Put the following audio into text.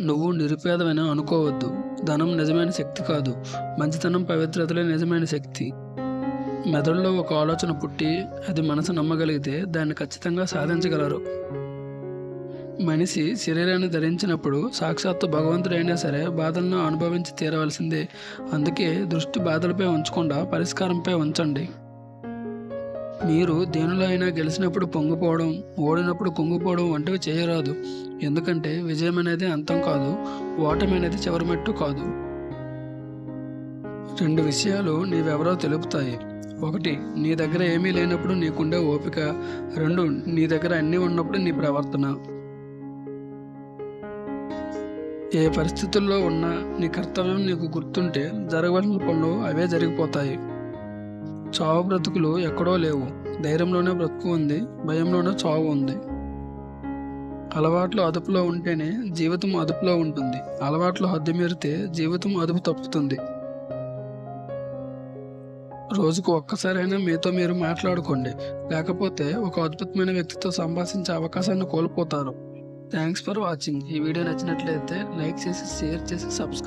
నువ్వు నిరుపేదమైన అనుకోవద్దు. ధనం నిజమైన శక్తి కాదు. మంచితనం పవిత్రతలే నిజమైన శక్తి. మెదడులో ఒక ఆలోచన పుట్టి అది మనసు నమ్మగలిగితే దాన్ని ఖచ్చితంగా సాధించగలరు. మనిషి శరీరాన్ని ధరించినప్పుడు సాక్షాత్తు భగవంతుడైనా సరే బాధలను అనుభవించి తీరవలసిందే. అందుకే దృష్టి బాధలపై ఉంచకుండా పరిష్కారంపై ఉంచండి. మీరు దేనిలో అయినా గెలిచినప్పుడు పొంగిపోవడం ఓడినప్పుడు కుంగిపోవడం వంటివి చేయరాదు. ఎందుకంటే విజయం అనేది అంతం కాదు ఓటమి అనేది చివరి మెట్టు కాదు. రెండు విషయాలు నీవెవరో తెలుపుతాయి. ఒకటి నీ దగ్గర ఏమీ లేనప్పుడు నీకుండే ఓపిక. రెండు నీ దగ్గర అన్నీ ఉన్నప్పుడు నీ ప్రవర్తన. ఏ పరిస్థితుల్లో ఉన్నా నీ కర్తవ్యం నీకు గుర్తుంటే జరగవలసిన పనులు అవే జరిగిపోతాయి. చావు బ్రతుకులు ఎక్కడో లేవు. ధైర్యంలోనే బ్రతుకు ఉంది భయంలోనే చావు ఉంది. అలవాట్లు అదుపులో ఉంటేనే జీవితం అదుపులో ఉంటుంది. అలవాట్లు హద్దుమీరితే జీవితం అదుపు తప్పుతుంది. రోజుకు ఒక్కసారైనా మీతో మీరు మాట్లాడుకోండి. లేకపోతే ఒక అద్భుతమైన వ్యక్తితో సంభాషించే అవకాశాన్ని కోల్పోతారు. థ్యాంక్స్ ఫర్ వాచింగ్ ఈ వీడియో నచ్చినట్లయితే లైక్ చేసి షేర్ చేసి సబ్స్క్రైబ్